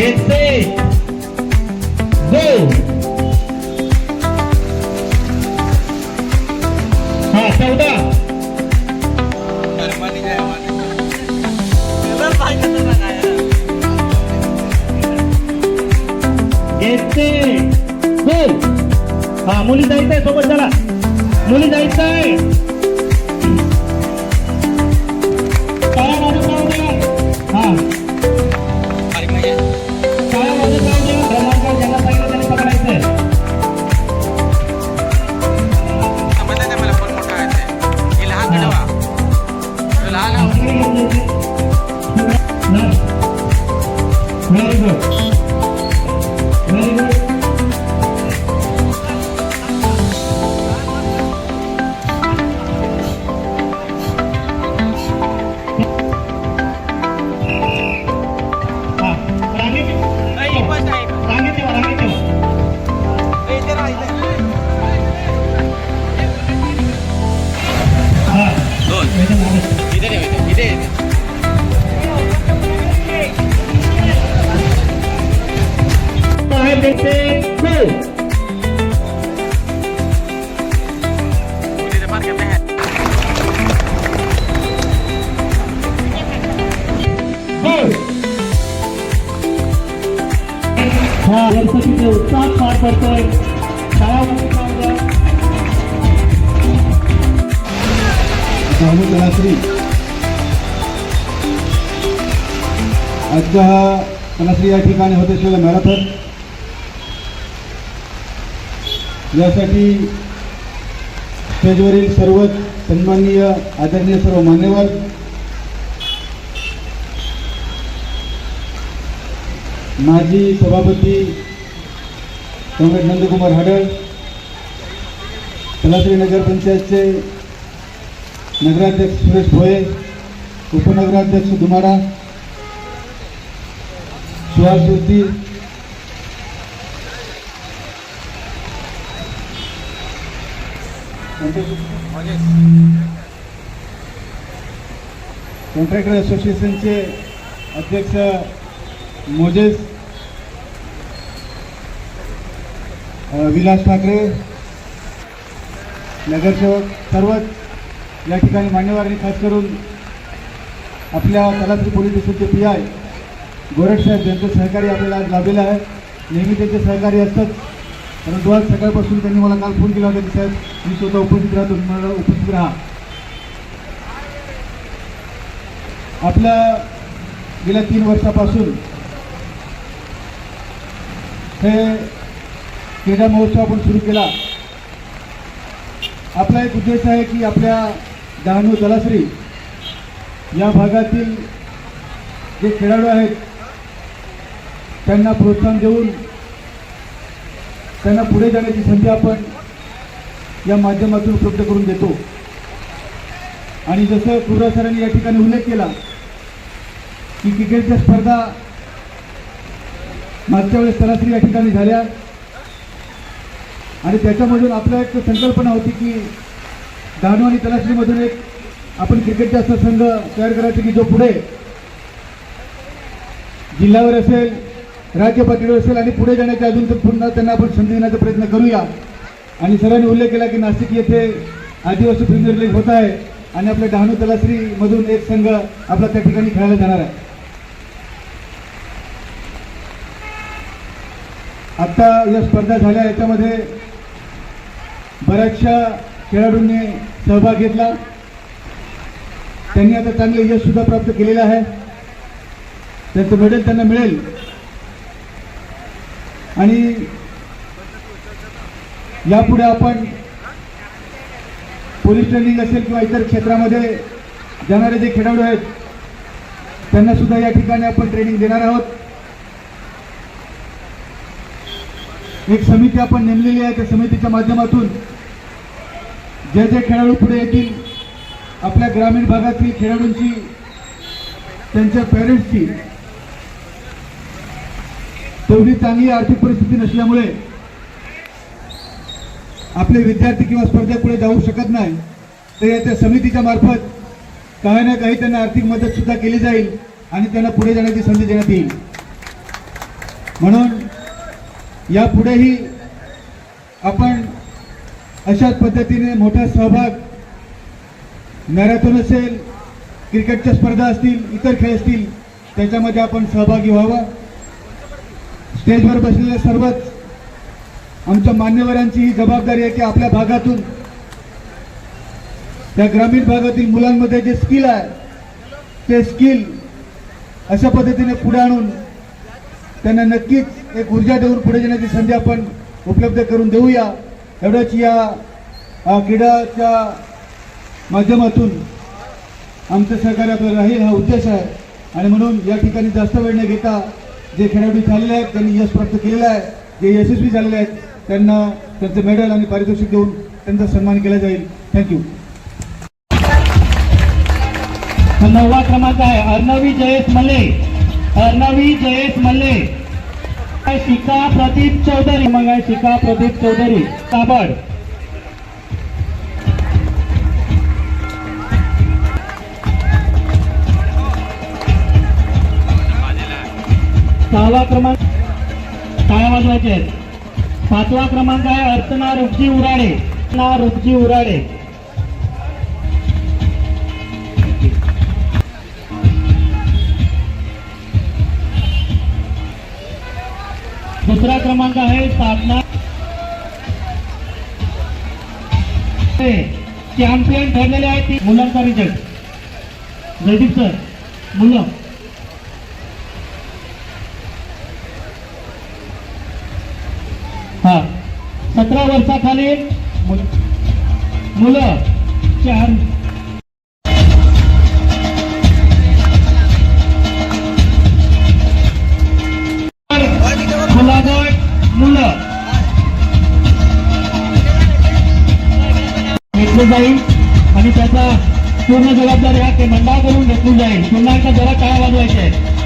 घेते गो हा चौदा घेते गो हा मुली जायचंय सोबत चला. मुली जायचंय टाळ्या आहे त्याचे हा गणपतीचे उत्साह पार पडतोय कलाश्री हा कलाश्री या ठिकाणी होत असलेला मॅरेथॉन. यासाठी स्टेजवरील सर्व सन्माननीय आदरणीय सर्व मान्यवर माजी सभापती कॉम्रेड नंदकुमार हाडळ कलाश्री नगर पंचायतचे नगराध्यक्ष सुरेश भोये उपनगराध्यक्ष धुमाडा सुहास कॉन्ट्रॅक्टर असोसिएशनचे अध्यक्ष मोजेस विलास ठाकरे नगरसेवक सर्वच या ठिकाणी मान्यवरांनी खास करून आपल्या तलात्री पोलीस स्टेशनचे पी आय गोरटसाहेब यांचं सहकार्य आपल्याला आज लाभलेलं आहे नेहमी त्यांचे सहकार्य असतात. परंतु आज सकाळपासून त्यांनी मला काल फोन केला होता की साहेब मी स्वतः उपस्थित राहतो मला उपस्थित राहा. आपल्या गेल्या तीन वर्षापासून हे क्रीडा महोत्सव आपण सुरू केला. आपला एक उद्देश आहे की आपल्या डहाणू जलाश्री या भागातील जे खेळाडू आहेत त्यांना प्रोत्साहन देऊन त्यांना पुढे जाण्याची संधी आपण या माध्यमातून उपलब्ध करून देतो. आणि जसं कुर्रा सरांनी या ठिकाणी उल्लेख केला की क्रिकेटच्या स्पर्धा मागच्या वेळेस सरासरी या ठिकाणी झाल्या. आणि त्याच्यामधून आपल्या एक संकल्पना होती की डहाणू आणि तलासरीमधून एक आपण क्रिकेटचा असा संघ तयार करायचा की जो पुढे जिल्ह्यावर असेल राज्य पातळीवर असेल आणि पुढे जाण्याच्या अजून तर पुन्हा त्यांना आपण संधी देण्याचा प्रयत्न करूया. आणि सरांनी उल्लेख केला की नाशिक येथे आदिवासी प्रीमियर लीग होत आहे आणि आपल्या डहाणू तलाश्रीमधून एक संघ आपला त्या ठिकाणी खेळायला जाणार आहे. आता या स्पर्धा झाल्या याच्यामध्ये बऱ्याचशा खेळाडूंनी सहभाग घेतला. त्यांनी आता चांगले यश सुद्धा प्राप्त केलेलं आहे. त्यांचं मेडल त्यांना मिळेल. आणि यापुढे आपण पोलीस ट्रेनिंग असेल किंवा इतर क्षेत्रामध्ये जाणारे जे खेळाडू आहेत त्यांना सुद्धा या ठिकाणी आपण ट्रेनिंग देणार आहोत. एक समिती आपण नेमलेली आहे त्या समितीच्या माध्यमातून जे जे खेळाडू पुढे येतील आपल्या ग्रामीण भागातील खेळाडूंची त्यांच्या पॅरेंट्सची तेवढी चांगली आर्थिक परिस्थिती नसल्यामुळे आपले विद्यार्थी किंवा स्पर्धक पुढे जाऊ शकत नाही. तर या त्या समितीच्या मार्फत काही ना काही त्यांना आर्थिक मदत सुद्धा केली जाईल आणि त्यांना पुढे जाण्याची संधी देण्यात येईल. म्हणून यापुढेही आपण अशाच पद्धतीने मोठा सहभाग मॅरेथॉन असेल क्रिकेटच्या स्पर्धा असतील इतर खेळ असतील त्याच्यामध्ये आपण सहभागी व्हावं. स्टेजवर बसलेल्या सर्वच आमच्या मान्यवरांची ही जबाबदारी आहे की आपल्या भागातून त्या ग्रामीण भागातील मुलांमध्ये जे स्किल आहे ते स्किल अशा पद्धतीने पुढे आणून त्यांना नक्कीच एक ऊर्जा देऊन पुढे जाण्याची संधी आपण उपलब्ध करून देऊया. एवढंच या क्रीडाच्या माध्यमातून आमचं सहकार्य आपल्याला राहील हा उद्देश आहे. आणि म्हणून या ठिकाणी जास्त वेळ न घेता जे खेळाडू झालेले आहेत त्यांनी यश प्राप्त केलेलं आहे जे यशस्वी झालेले आहेत त्यांना त्यांचं मेडल आणि पारितोषिक देऊन त्यांचा सन्मान केला जाईल. थँक्यू नववा क्रमांक आहे अर्णवी जयेश मल्ले. अर्णवी जयेश मल्ले. शिका प्रदीप चौधरी. मग आहे शिका प्रदीप चौधरी. काबड सहावा क्रमांक काय वाजवायचे? आहेत पाचवा क्रमांक आहे अर्चना रुपजी उराडे. अर्चना रुपजी उराडे. दुसरा क्रमांक आहे साधना. चॅम्पियन ठरलेले आहेत ती मुलांचा रिझल्ट जयदीप सर मुलं हा सतरा वर्षाखालील मुलं चार. घेतलं जाईल. आणि त्याचा पूर्ण जबाबदारी हा ते मंडळाकडून घेतली जाईल. पुन्हा एकदा जरा काय वाजवायचे. आहे